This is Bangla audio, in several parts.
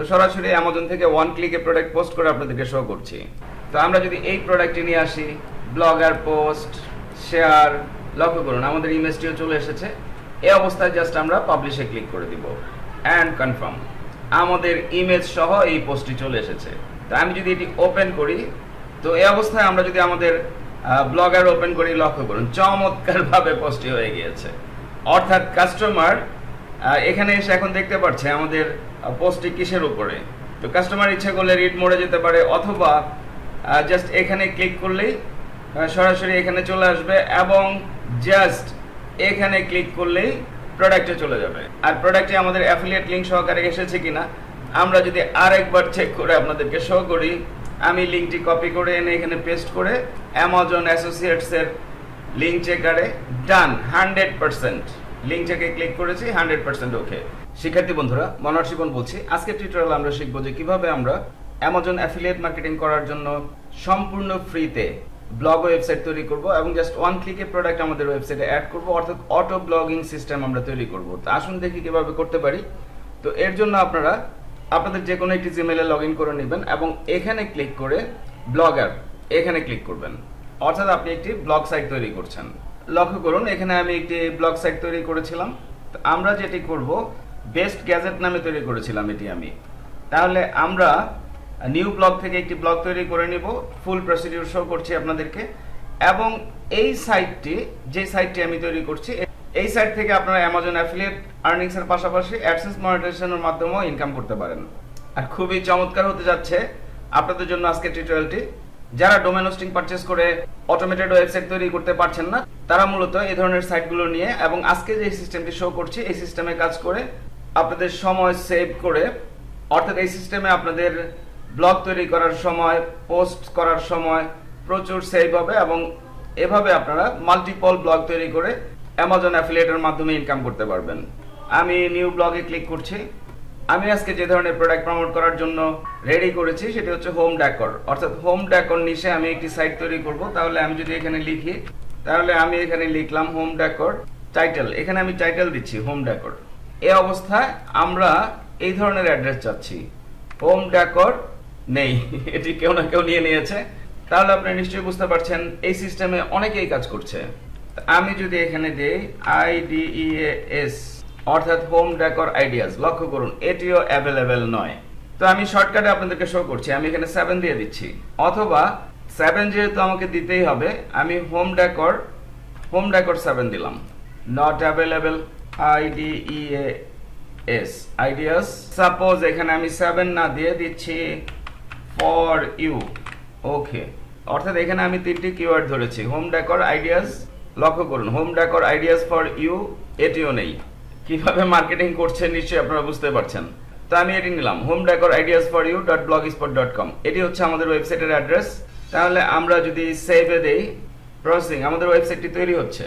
তো সরাসরি অ্যামাজন থেকে ওয়ান ক্লিকে প্রোডাক্ট পোস্ট করে আপনাদেরকে শো করছি। তো আমরা যদি এই প্রোডাক্টটি নিয়ে আসি ব্লগার পোস্ট শেয়ার লক্ষ্য করুন, আমাদের ইমেজটিও চলে এসেছে। এই অবস্থায় জাস্ট আমরা পাবলিশে ক্লিক করে দিব। অ্যান্ড কনফার্ম আমাদের ইমেজ সহ এই পোস্টটি চলে এসেছে। তো আমি যদি এটি ওপেন করি, তো এই অবস্থায় আমরা যদি আমাদের ব্লগার ওপেন করি, লক্ষ্য করুন, চমৎকারভাবে পোস্টটি হয়ে গিয়েছে। অর্থাৎ কাস্টমার এখানে এসে এখন দেখতে পাচ্ছে আমাদের পোস্টটি কিসের উপরে? তো কাস্টমার ইচ্ছা করলে রিড মোড়ে যেতে পারে, অথবা জাস্ট এখানে ক্লিক করলেই সরাসরি এখানে চলে আসবে এবং জাস্ট এখানে ক্লিক করলেই প্রোডাক্টে চলে যাবে। আর প্রোডাক্টে আমাদের অ্যাফিলিয়েট লিঙ্ক সহকারে এসেছে কিনা, আমরা যদি আরেকবার চেক করে আপনাদেরকে শো করি, আমি লিঙ্কটি কপি করে এনে এখানে পেস্ট করে অ্যামাজন অ্যাসোসিয়েটসের লিঙ্ক চেকারে ডান হান্ড্রেড পার্সেন্ট লিঙ্ক চেকে ক্লিক করেছি হান্ড্রেড পার্সেন্ট ওকে শিক্ষার্থী বন্ধুরা, মনোহর শিবন বলছি, আজকের টিউটোরিয়াল আমরা শিখব যে কীভাবে আমরা অ্যামাজন অ্যাফিলিয়েট মার্কেটিং করার জন্য সম্পূর্ণ ফ্রিতে ব্লগ ওয়েবসাইট তৈরি করব এবং জাস্ট ওয়ান ক্লিকে প্রোডাক্ট আমাদের ওয়েবসাইটে অ্যাড করব, অর্থাৎ অটো ব্লগিং সিস্টেম আমরা তৈরি করব। তো আসুন দেখি কীভাবে করতে পারি। তো এর জন্য আপনারা আপনাদের যে কোনো একটি জিমেলে লগ ইন করে নেবেন এবং এখানে ক্লিক করে ব্লগার এখানে ক্লিক করবেন। অর্থাৎ আপনি একটি ব্লগ সাইট তৈরি করছেন। লক্ষ্য করুন, এখানে আমি একটি ব্লগ সাইট তৈরি করেছিলাম। আমরা যেটি করব বেস্ট গ্যাজেট নামে তৈরি করেছিলাম এটি আমি। তাহলে আমরা নিউ ব্লক থেকে একটি ব্লগ তৈরি করে নিব ফুল প্রসিডিউর শো করছি আপনাদেরকে। এবং এই সাইটটি যে সাইটটি আমি তৈরি করছি, এই সাইট থেকে আপনারা অ্যামাজন অ্যাফিলিয়েট আর্নিংস এর পাশাপাশি অ্যাডসেন্স মনিটাইজেশনের মাধ্যমেও ইনকাম করতে পারেন। আর খুবই চমৎকার হতে যাচ্ছে আপনাদের জন্য আজকে টিউটোরিয়ালটি যারা ডোমেন হোস্টিং পারচেজ করে অটোমেটেড ওয়েবসাইট তৈরি করতে পারছেন না, তারা মূলত এই ধরনের সাইটগুলো নিয়ে এবং আজকে যে সিস্টেমটি শো করছি, এই সিস্টেমে কাজ করে আপনাদের সময় সেভ করে, অর্থাৎ এই সিস্টেমে আপনাদের ব্লগ তৈরি করার সময় পোস্ট করার সময় প্রচুর সেভ হবে এবং এভাবে আপনারা মাল্টিপল ব্লগ তৈরি করে অ্যামাজন অ্যাফিলিয়েটের মাধ্যমে ইনকাম করতে পারবেন। আমি নিউ ব্লগে ক্লিক করছি। আমি আজকে যে ধরনের প্রোডাক্ট প্রমোট করার জন্য রেডি করেছি, সেটি হচ্ছে হোম ডেকর অর্থাৎ হোম ডেকর নিশে আমি একটি সাইট তৈরি করব। তাহলে আমি যদি এখানে লিখি, তাহলে আমি এখানে লিখলাম হোম ডেকর টাইটেল এখানে আমি টাইটেল দিচ্ছি হোম ডেকর এ অবস্থায় আমরা এই ধরনের অ্যাড্রেস চাচ্ছি। হোম ডেকর নেই। এটি কেউ না কেউ নিয়ে নিয়েছে। তাহলে আপনি নিশ্চয়ই বুঝতে পারছেন, এই সিস্টেমে অনেকেই কাজ করছে। আমি যদি এখানে দিই আইডিইএস অর্থাৎ হোম ডেকর আইডিয়াস লক্ষ্য করুন, এটিও অ্যাভেলেবেল নয়। তো আমি শর্টকাটে আপনাদেরকে শো করছি, আমি এখানে সেভেন দিয়ে দিচ্ছি। অথবা সেভেন যেহেতু আমাকে দিতেই হবে, আমি home decor home decor seven দিলাম। Not available I D E A S ideas suppose এখানে আমি সেভেন না দিয়ে দিচ্ছি ফর ইউ ওকে অর্থাৎ এখানে আমি তিনটি কিওয়ার্ড ধরেছি হোম ডেকর আইডিয়াস লক্ষ্য করুন home decor ideas for you এটিও নেই। কীভাবে মার্কেটিং করছে নিশ্চয়ই আপনারা বুঝতে পারছেন। তো আমি এটি নিলাম home decor ideas for you dot blogspot dot com এটি হচ্ছে আমাদের ওয়েবসাইটের অ্যাড্রেস তাহলে আমরা যদি সেভে দেই প্রসেসিং আমাদের ওয়েবসাইটটি তৈরি হচ্ছে।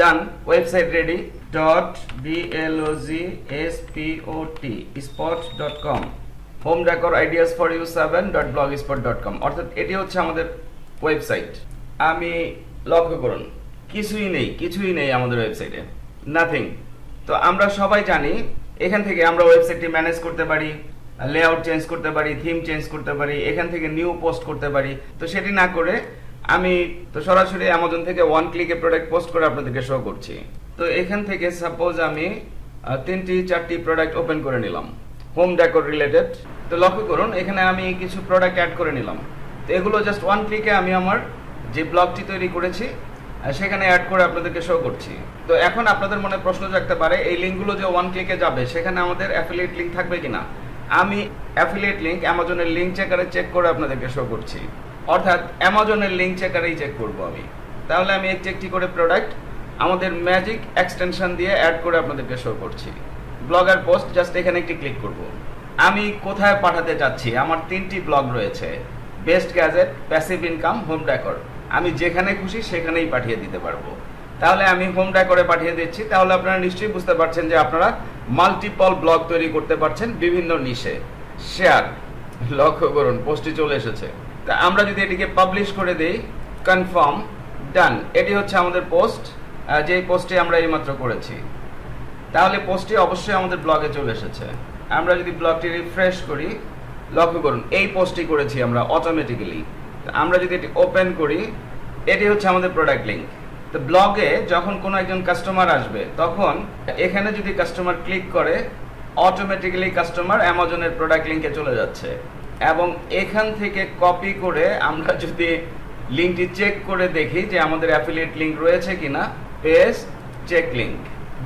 Done website ready dot B L O G S P O T spot dot com home decor ideas for you seven dot blogspot dot com অর্থাৎ এটি হচ্ছে আমাদের ওয়েবসাইট আমি লক্ষ্য করুন, কিছুই নেই কিছুই নেই আমাদের ওয়েবসাইটে নাথিং তো আমরা সবাই জানি, এখান থেকে আমরা ওয়েবসাইটটি ম্যানেজ করতে পারি লেআউট চেঞ্জ করতে পারি থিম চেঞ্জ করতে পারি, এখান থেকে নিউ পোস্ট করতে পারি। তো সেটি না করে আমি তো সরাসরি অ্যামাজন থেকে ওয়ান ক্লিকে প্রোডাক্ট পোস্ট করে আপনাদেরকে শো করছি। তো এখান থেকে সাপোজ আমি তিনটি, চারটি প্রোডাক্ট ওপেন করে নিলাম হোম ডেকোর রিলেটেড তো লক্ষ্য করুন, এখানে আমি কিছু প্রোডাক্ট অ্যাড করে নিলাম। তো এগুলো জাস্ট ওয়ান ক্লিকে আমি আমার যে ব্লগটি তৈরি করেছি সেখানে অ্যাড করে আপনাদেরকে শো করছি। তো এখন আপনাদের মনে প্রশ্ন জাগতে পারে, এই লিঙ্কগুলো যে ওয়ান ক্লিকে যাবে, সেখানে আমাদের অ্যাফিলিয়েট লিঙ্ক থাকবে কিনা? আমি অ্যাফিলিয়েট লিঙ্ক অ্যামাজনের লিঙ্ক চেকারে চেক করে আপনাদেরকে শো করছি। অর্থাৎ অ্যামাজনের লিঙ্ক চেকারেই চেক করব আমি। তাহলে আমি একটি একটি করে প্রোডাক্ট আমাদের ম্যাজিক এক্সটেনশন দিয়ে অ্যাড করে আপনাদেরকে শো করছি। ব্লগার পোস্ট জাস্ট এখানে একটি ক্লিক করব। আমি কোথায় পাঠাতে চাচ্ছি? আমার তিনটি ব্লগ রয়েছে। Best gadget passive income home decor আমি যেখানে খুশি সেখানেই পাঠিয়ে দিতে পারব। তাহলে আমি হোম ডেকরে পাঠিয়ে দিচ্ছি। তাহলে আপনারা নিশ্চয়ই বুঝতে পারছেন যে আপনারা মাল্টিপল ব্লগ তৈরি করতে পারছেন বিভিন্ন নিশে শেয়ার লক্ষ্য করুন পোস্টটি চলে এসেছে। তা আমরা যদি এটিকে পাবলিশ করে দেই কনফার্ম ডান এটি হচ্ছে আমাদের পোস্ট যেই পোস্টটি আমরা এইমাত্র করেছি। তাহলে পোস্টটি অবশ্যই আমাদের ব্লগে চলে এসেছে। আমরা যদি ব্লগটি রিফ্রেশ করি, লক্ষ্য করুন, এই পোস্টটি করেছি আমরা অটোমেটিক্যালি আমরা যদি এটি ওপেন করি, এটি হচ্ছে আমাদের প্রোডাক্ট লিঙ্ক তো ব্লগে যখন কোনো একজন কাস্টমার আসবে, তখন এখানে যদি কাস্টমার ক্লিক করে অটোমেটিক্যালি কাস্টমার অ্যামাজনের প্রোডাক্ট লিঙ্কে চলে যাচ্ছে। এবং এখান থেকে কপি করে আমরা যদি লিঙ্কটি চেক করে দেখি যে আমাদের অ্যাফিলিয়েট লিঙ্ক রয়েছে কিনা, page check link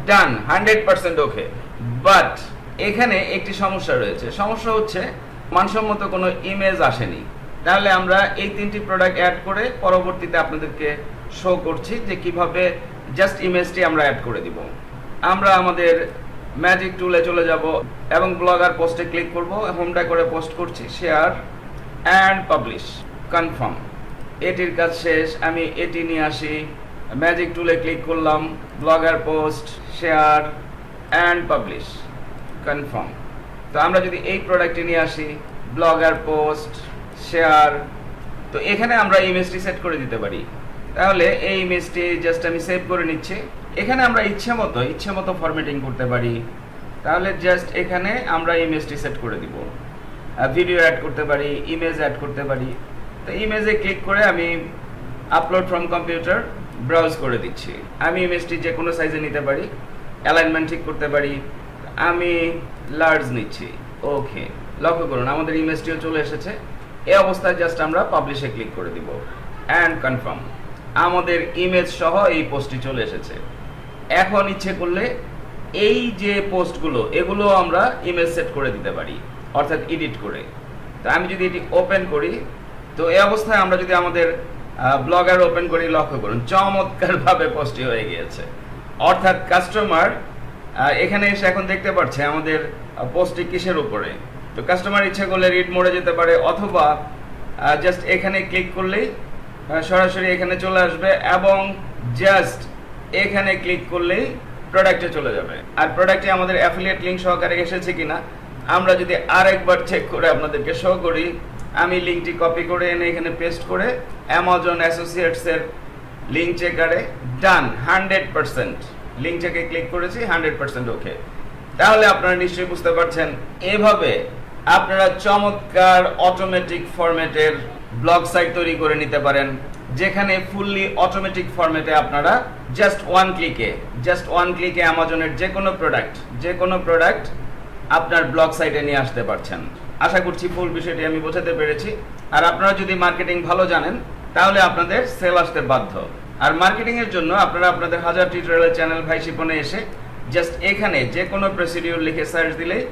done hundred percent okay but এখানে একটি সমস্যা রয়েছে। সমস্যা হচ্ছে, মানসম্মত কোনো ইমেজ আসেনি। তাহলে আমরা এই তিনটি প্রোডাক্ট অ্যাড করে পরবর্তীতে আপনাদেরকে শো করছি যে কীভাবে জাস্ট ইমেজটি আমরা অ্যাড করে দিব। আমরা আমাদের ম্যাজিক টুলে চলে যাব এবং ব্লগার পোস্টে ক্লিক করব হোমটা করে পোস্ট করছি শেয়ার অ্যান্ড পাবলিশ কনফার্ম এটির কাজ শেষ, আমি এটি নিয়ে আসি। ম্যাজিক টুলে ক্লিক করলাম blogger post share and publish confirm তো আমরা যদি এই প্রোডাক্টটি নিয়ে আসি ব্লগার পোস্ট শেয়ার তো এখানে আমরা ইমেজটি সেট করে দিতে পারি। তাহলে এই ইমেজটি জাস্ট আমি সেভ করে নিচ্ছি। এখানে আমরা ইচ্ছে মতো ইচ্ছে মতো ফরম্যাটিং করতে পারি। তাহলে জাস্ট এখানে আমরা ইমেজটি সেট করে দিব। ভিডিও অ্যাড করতে পারি ইমেজ অ্যাড করতে পারি। তো ইমেজে ক্লিক করে আমি আপলোড ফ্রম কম্পিউটার ব্রাউজ করে দিচ্ছি। আমি ইমেজটি যে কোনো সাইজে নিতে পারি অ্যালাইনমেন্ট ঠিক করতে পারি। আমি লার্জ নিচ্ছি। ওকে লক্ষ্য করুন, আমাদের ইমেজটিও চলে এসেছে। এই অবস্থায় জাস্ট আমরা পাবলিশে ক্লিক করে দিব। অ্যান্ড কনফার্ম আমাদের ইমেজ সহ এই পোস্টটি চলে এসেছে। এখন ইচ্ছে করলে এই যে পোস্টগুলো এগুলো আমরা ইমেজ সেট করে দিতে পারি, অর্থাৎ এডিট করে। তো আমি যদি এটি ওপেন করি, তো এই অবস্থায় আমরা যদি আমাদের ব্লগার ওপেন করি, লক্ষ্য করুন, চমৎকারভাবে পোস্টটি হয়ে গিয়েছে। অর্থাৎ কাস্টমার এখানে এসে এখন দেখতে পাচ্ছে আমাদের পোস্টটি কিসের উপরে? তো কাস্টমার ইচ্ছা করলে রিড মোড়ে যেতে পারে, অথবা জাস্ট এখানে ক্লিক করলেই সরাসরি এখানে চলে আসবে এবং জাস্ট এখানে ক্লিক করলেই প্রোডাক্টে চলে যাবে। আর প্রোডাক্টে আমাদের অ্যাফিলিয়েট লিঙ্ক সহকারে এসেছে কিনা, আমরা যদি আরেকবার চেক করে আপনাদেরকে শো করি, আমি লিঙ্কটি কপি করে এনে এখানে পেস্ট করে অ্যামাজন অ্যাসোসিয়েটসের লিঙ্ক চেকারে ডান হান্ড্রেড পার্সেন্ট লিঙ্ক চেকে ক্লিক করেছি হান্ড্রেড পার্সেন্ট ওকে তাহলে আপনারা নিশ্চয়ই বুঝতে পারছেন, এভাবে আপনারা চমৎকার অটোমেটিক ফরম্যাটের ব্লগ সাইট তৈরি করে নিতে পারেন, যেখানে ফুললি অটোমেটিক ফরম্যাটে আপনারা জাস্ট ওয়ান ক্লিকে জাস্ট ওয়ান ক্লিকে অ্যামাজনের যে কোনো প্রোডাক্ট যে কোনো প্রোডাক্ট আপনার ব্লগ সাইটে নিয়ে আসতে পারছেন। আশা করছি ফুল বিষয়টি আমি বোঝাতে পেরেছি। আর আপনারা যদি মার্কেটিং ভালো জানেন, তাহলে আপনাদের সেল আসতে বাধ্য। আর মার্কেটিং এর জন্য আপনারা আপনাদের হাজার টিউটোরিয়াল চ্যানেল ভাই শিপনে এসে জাস্ট এখানে যে কোনো প্রসিডিউর লিখে সার্চ দিলেই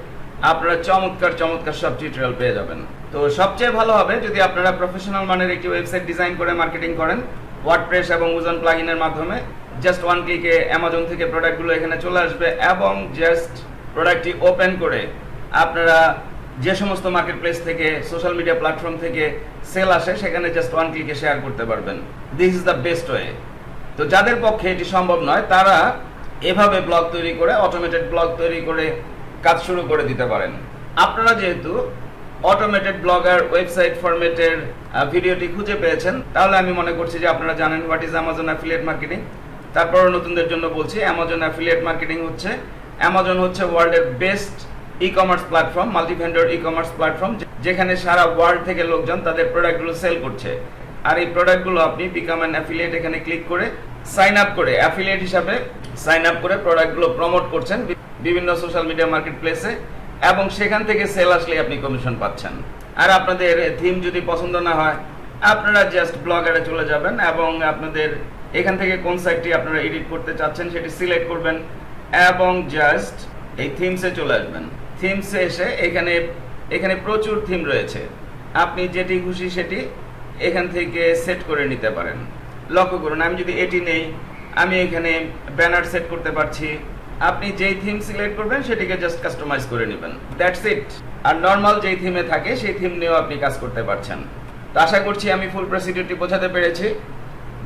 আপনারা চমৎকার চমৎকার সব টিউটোরিয়াল পেয়ে যাবেন। তো সবচেয়ে ভালো হবে যদি আপনারা প্রফেশনাল মানের একটি ওয়েবসাইট ডিজাইন করে মার্কেটিং করেন ওয়ার্ডপ্রেস এবং ওজন প্লাগইনের মাধ্যমে জাস্ট ওয়ান ক্লিকে অ্যামাজন থেকে প্রোডাক্টগুলো এখানে চলে আসবে এবং জাস্ট প্রোডাক্টটি ওপেন করে আপনারা যে সমস্ত মার্কেট প্লেস থেকে সোশ্যাল মিডিয়া প্ল্যাটফর্ম থেকে সেল আসে, সেখানে জাস্ট ওয়ান ক্লিকে শেয়ার করতে পারবেন। This is the best way তো যাদের পক্ষে এটি সম্ভব নয়, তারা এভাবে ব্লগ তৈরি করে অটোমেটেড ব্লগ তৈরি করে কাজ শুরু করে দিতে পারেন। আপনারা যেহেতু অটোমেটেড ব্লগার ওয়েবসাইট ফরম্যাটের ভিডিওটি খুঁজে পেয়েছেন, তাহলে আমি মনে করছি যে আপনারা জানেন what is Amazon affiliate marketing তারপরও নতুনদের জন্য বলছি অ্যামাজন অ্যাফিলিয়েট মার্কেটিং হচ্ছে অ্যামাজন হচ্ছে ওয়ার্ল্ডের best e commerce platform multi vendor e commerce platform যেখানে সারা ওয়ার্ল্ড থেকে লোকজন তাদের প্রোডাক্টগুলো সেল করছে। আর এই প্রোডাক্টগুলো আপনি বিকাম অ্যান অ্যাফিলিয়েট এখানে ক্লিক করে সাইন আপ করে অ্যাফিলিয়েট হিসাবে সাইন আপ করে প্রোডাক্টগুলো প্রমোট করছেন। বিভিন্ন সোশ্যাল মিডিয়া মার্কেট প্লেসে এবং সেখান থেকে সেল আসলে আপনি কমিশন পাচ্ছেন। আর আপনাদের থিম যদি পছন্দ না হয়, আপনারা জাস্ট ব্লগারে চলে যাবেন এবং আপনাদের এখান থেকে কোন সাইটটি আপনারা এডিট করতে চাচ্ছেন সেটি সিলেক্ট করবেন এবং জাস্ট এই থিমসে চলে আসবেন। থিমসে এসে এখানে এখানে প্রচুর থিম রয়েছে। আপনি যেটি খুশি সেটি এখান থেকে সেট করে নিতে পারেন। লক্ষ্য করুন, আমি যদি এটি নেই, আমি এখানে ব্যানার সেট করতে পারছি। আপনি যেই থিম সিলেক্ট করবেন, সেটিকে জাস্ট কাস্টমাইজ করে নেবেন। দ্যাটস ইট আর নর্মাল যেই থিমে থাকে, সেই থিম নিয়েও আপনি কাজ করতে পারছেন। তো আশা করছি আমি ফুল প্রসিডিউরটি বোঝাতে পেরেছি।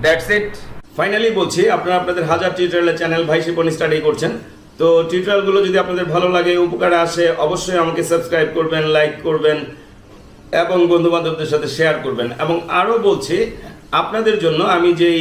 দ্যাটস ইট ফাইনালি বলছি, আপনারা আপনাদের হাজার টিউটোরিয়ালের চ্যানেল ভাই শিপন স্টাডি করছেন। তো টিউটোরিয়ালগুলো যদি আপনাদের ভালো লাগে, উপকারে আসে, অবশ্যই আমাকে সাবস্ক্রাইব করবেন লাইক করবেন, এবং বন্ধু বান্ধবদের সাথে শেয়ার করবেন। এবং আরও বলছি, আপনাদের জন্য আমি যেই